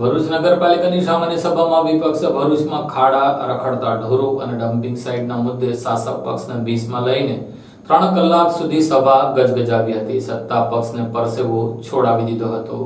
ભરૂચ નગરપાલિકાની સામાન્ય સભામાં વિપક્ષે ભરૂચમાં ખાડા, રખડતા ઢોરો અને ડમ્પિંગ સાઇટના મુદ્દે શાસક પક્ષને ભીસમાં લઈને ત્રણ કલાક સુધી સભા ગજગજાવી હતી. સત્તા પક્ષને પરસેવો છોડાવી દીધો હતો.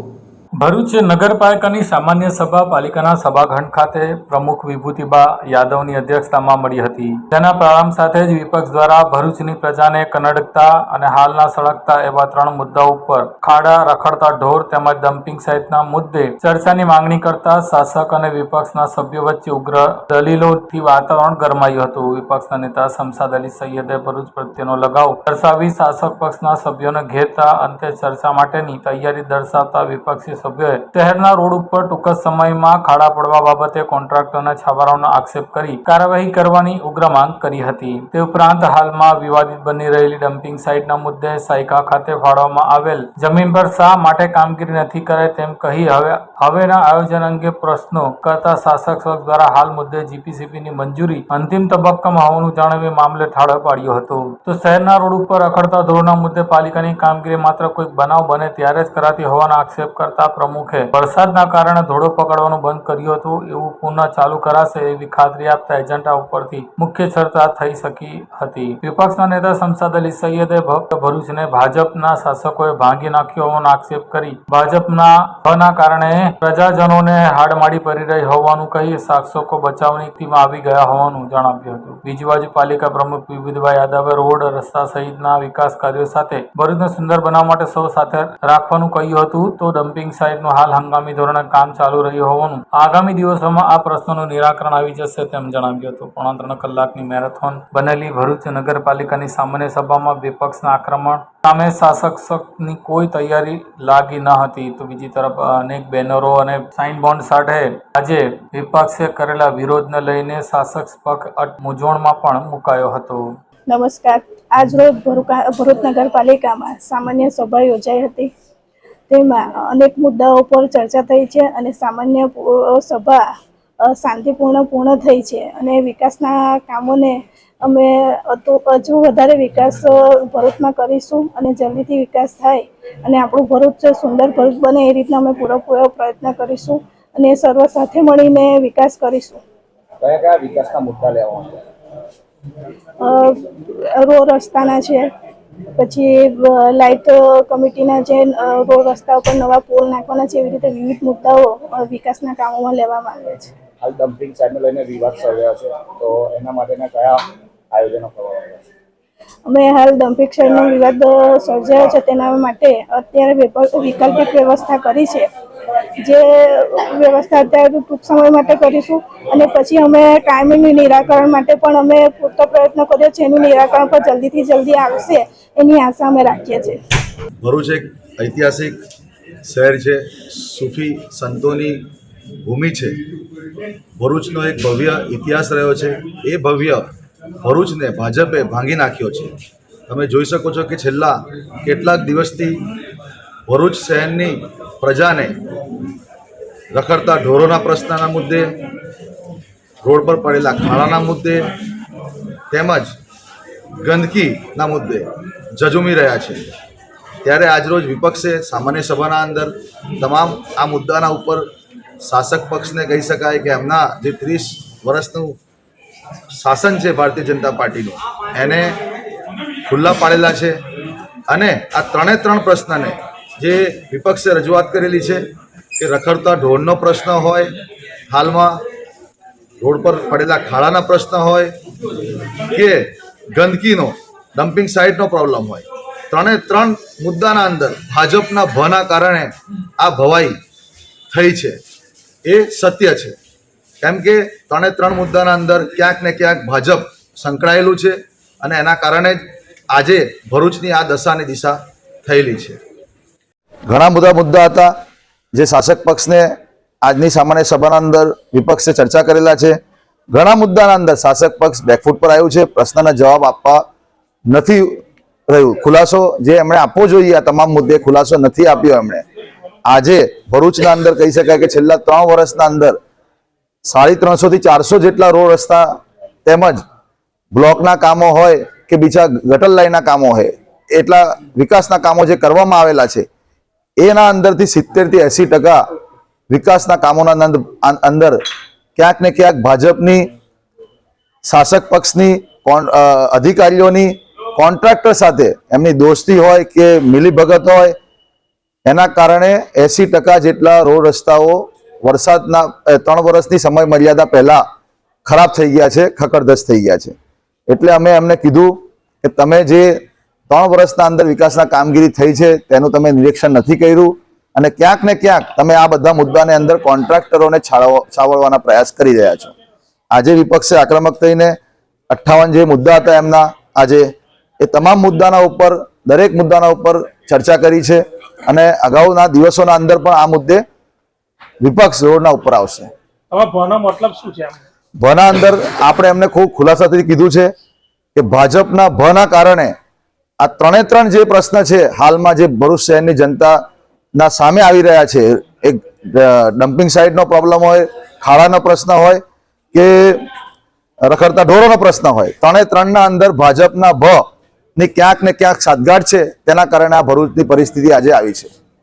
ભરૂચ નગરપાલિકાની સામાન્ય સભા પાલિકાના સભાખંડ ખાતે પ્રમુખ વિભૂતિબા યાદવની અધ્યક્ષતામાં મળી હતી. તેના પ્રારંભ સાથે જ વિપક્ષ દ્વારા ભરૂચની પ્રજાને કનડકતા અને હાલના સળગતા એવા ત્રણ મુદ્દાઓ ઉપર ખાડા રખડતા ઢોર તેમજ ડમ્પિંગ સહિતના મુદ્દે ચર્ચાની માંગણી કરતા શાસક અને વિપક્ષના સભ્યો વચ્ચે ઉગ્ર દલીલોથી વાતાવરણ ગરમાયું હતું. વિપક્ષના નેતા શમસાદ અલી સૈયદે ભરૂચ પ્રત્યેનો લગાવ દર્શાવી શાસક પક્ષના સભ્યોને ઘેરતા અંતે ચર્ચા માટેની તૈયારી દર્શાવતા વિપક્ષી સભ્યોએ શહેરના રોડ ઉપર ટૂંક સમયમાં ખાડા પડવા બાબતે કોન્ટ્રાક્ટરના છાવરાઓનો આક્ષેપ કરી કાર્યવાહી કરવાની ઉગ્ર માંગ કરી હતી. તે ઉપરાંત હાલમાં વિવાદિત બની રહેલી ડમ્પિંગ સાઇટના મુદ્દે સાયકા ખાતે ફાળવવામાં આવેલ જમીન પર શા માટે કામગીરી નથી કરે તેમ કહી હવે, હવેના આયોજન અંગે પ્રશ્નો કરતા શાસક પક્ષ દ્વારા હાલ મુદ્દે જીપીસીપીની મંજૂરી અંતિમ તબક્કામાં હોવાનું જાણવી મામલે ઠાળો પાડ્યો હતો. તો શહેરના રોડ ઉપર રખડતા ધોરણના મુદ્દે પાલિકાની કામગીરી માત્ર કોઈક બનાવ બને ત્યારે જ કરાતી હોવાનો આક્ષેપ કરતા પ્રમુખે વરસાદના કારણે ધોળો પકડવાનું બંધ કર્યું હતું એવું પુનઃ ચાલુ કરાશે એવી ખાતરી આપતા એજન્ડા ઉપરથી મુખ્ય ચર્ચા થઈ શકી હતી. વિપક્ષના નેતા શમસાદ અલી સૈયદે ભરૂચને ભાજપના શાસકોએ ભાંગી નાખ્યો હોવાનો આક્ષેપ કરી ભાજપના કારણે પ્રજાજનોને હાડમાડી પડી રહી હોવાનું કહી શાસકો બચાવની ટીમમાં આવી ગયા હોવાનું જણાવ્યું હતું. બીજી બાજુ પાલિકા પ્રમુખ વિભુદભાઈ યાદવે રોડ રસ્તા સહિતના વિકાસ કાર્યો સાથે ભરૂચને સુંદર બનાવવા માટે સૌ સાથે રાખવાનું કહ્યું હતું તો ડમ્પિંગ સાઇટનું હાલ હંગામી ધોરણે કામ ચાલુ રહ્યું હોવાનું આગામી દિવસોમાં આ પ્રશ્નોનું નિરાકરણ આવી જશે તેમ જણાવ્યું હતું. પોણા ત્રણ કલાકની મેરેથોન બનેલી ભરૂચ નગરપાલિકાની સામાન્ય સભામાં વિપક્ષના આક્રમણ સામે શાસકની કોઈ તૈયારી લાગી ન હતી. તો બીજી તરફ અનેક બેનરો અને સાઇન બોન્ડ સાથે આજે વિપક્ષે કરેલા વિરોધને લઈને શાસક પક્ષ મૂંઝવણમાં પણ મુકાયો હતો. નમસ્કાર. આજરોજ ભરૂચ નગરપાલિકામાં સામાન્ય સભા યોજાઈ હતી. તેમાં અનેક મુદ્દાઓ પર ચર્ચા થઈ છે અને સામાન્ય સભા શાંતિપૂર્ણ પૂર્ણ થઈ છે. અને વિકાસના કામોને અમે તો હજુ વધારે વિકાસ ભરૂચમાં કરીશું અને જલ્દીથી વિકાસ થાય અને આપણું ભરૂચ સુંદર ભરૂચ બને એ રીતના અમે પૂરેપૂરો પ્રયત્ન કરીશું અને સર્વ સાથે મળીને વિકાસ કરીશું. કયા કયા વિકાસના મુદ્દા લેવા રોડ રસ્તાના છે. પછી લાઇટ કમિટીના જે રોડ રસ્તા ઉપર નવા પોલ નાખવાના છે, એવી રીતે વિવિધ મુદ્દાઓ વિકાસના કામોમાં લેવામાં આવે છે. હાલ ડમ્પિંગ સાઇટને લઈને વિવાદ સર્જાયો છે. તો એના માટેના કયા આયોજનો કરવામાં આવ્યા છે? અમે હાલ ડમ્પિંગ સાઇડનો વિવાદ સર્જાયો છે તેના માટે અત્યારે વૈકલ્પિક વ્યવસ્થા કરી છે. જે વ્યવસ્થા અત્યારે ટૂંક સમય માટે કરીશું અને પછી અમે કાયમીનું નિરાકરણ માટે પણ અમે પૂરતો પ્રયત્ન કર્યો છે. એનું નિરાકરણ પણ જલ્દીથી જલ્દી આવશે એની આશા અમે રાખીએ છીએ. ભરૂચ એક ઐતિહાસિક શહેર છે. સૂફી સંતોની ભૂમિ છે. ભરૂચનો એક ભવ્ય ઇતિહાસ રહ્યો છે. એ ભવ્ય ભરૂચને ભાજપે ભાંગી નાખ્યો છે. તમે જોઈ શકો છો કે છેલ્લા કેટલાક દિવસથી ભરૂચ શહેરની પ્રજાને રખડતા ઢોરોના પ્રશ્નના મુદ્દે, રોડ પર પડેલા ખાડાના મુદ્દે તેમજ ગંદકીના મુદ્દે જજુમી રહ્યા છે. ત્યારે આજરોજ વિપક્ષે સામાન્ય સભાના અંદર તમામ આ મુદ્દાના ઉપર શાસક પક્ષને કહી શકાય કે એમના જે ત્રીસ વર્ષનું શાસન છે ભારતીય જનતા પાર્ટીનું. એને ખુલ્લા પાડેલા છે. અને આ ત્રણે ત્રણ પ્રશ્નને જે વિપક્ષે રજૂઆત કરેલી છે કે રખડતા ઢોરનો પ્રશ્ન હોય, હાલમાં રોડ પર પડેલા ખાડાના પ્રશ્ન હોય, કે ગંદકીનો ડમ્પિંગ સાઇટનો પ્રોબ્લેમ હોય. ત્રણે ત્રણ મુદ્દાના અંદર ભાજપના ભના કારણે આ ભવાઈ થઈ છે. એ સત્ય છે. કેમ કે ત્રણે ત્રણ મુદ્દાના અંદર ક્યાંક ને ક્યાંક ભાજપ સંકળાયેલું છે અને એના કારણે જ આજે ભરૂચની આ દશાની દિશા થયેલી છે. ઘણા બધા મુદ્દા હતા જે શાસક પક્ષને આજની સામાન્ય સભાના અંદર વિપક્ષે ચર્ચા કરેલા છે. ઘણા મુદ્દાના અંદર શાસક પક્ષ બેકફૂટ પર આવ્યું છે. પ્રશ્નના જવાબ આપવા નથી રહ્યું. ખુલાસો જે એમણે આપવો જોઈએ, આ તમામ મુદ્દે ખુલાસો નથી આપ્યો એમણે. આજે ભરૂચના અંદર કહી શકાય કે છેલ્લા ત્રણ વર્ષના અંદર સાડી ત્રણસો થી ચારસો જેટલા રોડ રસ્તા તેમજ બ્લોકના કામો હોય કે બીજા ગટર લાઈનના કામો હોય, એટલા વિકાસના કામો જે કરવામાં આવેલા છે, એના અંદરથી સિત્તેરથી એંસી ટકા વિકાસના કામોના અંદર ક્યાંક ને ક્યાંક ભાજપની શાસક પક્ષની અધિકારીઓની કોન્ટ્રાક્ટર સાથે એમની દોસ્તી હોય કે મિલીભગત હોય, એના કારણે એસી ટકા જેટલા રોડ રસ્તાઓ વરસાદના ત્રણ વર્ષની સમય મર્યાદા પહેલા ખરાબ થઈ ગયા છે ખકડધજ થઈ ગયા છે. એટલે અમે એમને કીધું કે તમે જે ત્રણ વર્ષના અંદર વિકાસના કામગીરી થઈ છે, તેનું તમે નિરીક્ષણ નથી કર્યું અને ક્યાંક ને ક્યાંક તમે આ બધા મુદ્દાને અંદર કોન્ટ્રાક્ટરોને છાવરવાના પ્રયાસ કરી રહ્યા છો. આજે વિપક્ષે આક્રમક થઈને અઠ્ઠાવન જે મુદ્દા હતા એમના, આજે એ તમામ મુદ્દાના ઉપર, દરેક મુદ્દાના ઉપર ચર્ચા કરી છે અને અગાઉના દિવસોના અંદર પણ આ મુદ્દે વિપક્ષ રોડના ઉપર આવશે. ભનો મતલબ શું છે ભના અંદર આપણે એમને ખૂબ ખુલાસાથી કીધું છે કે ભાજપના ભના કારણે આ ત્રણે ત્રણ જે પ્રશ્ન છે હાલમાં જે ભરૂચ શહેરની જનતાના સામે આવી રહ્યા છે એક ડમ્પિંગ સાઇટનો પ્રોબ્લેમ હોય ખાડાનો પ્રશ્ન હોય કે રખડતા ઢોરોનો પ્રશ્ન હોય ત્રણે ત્રણના અંદર ભાજપના ભ ની ક્યાંક ને ક્યાંક સાદગાંઠ છે તેના કારણે આ ભરૂચની પરિસ્થિતિ આજે આવી છે.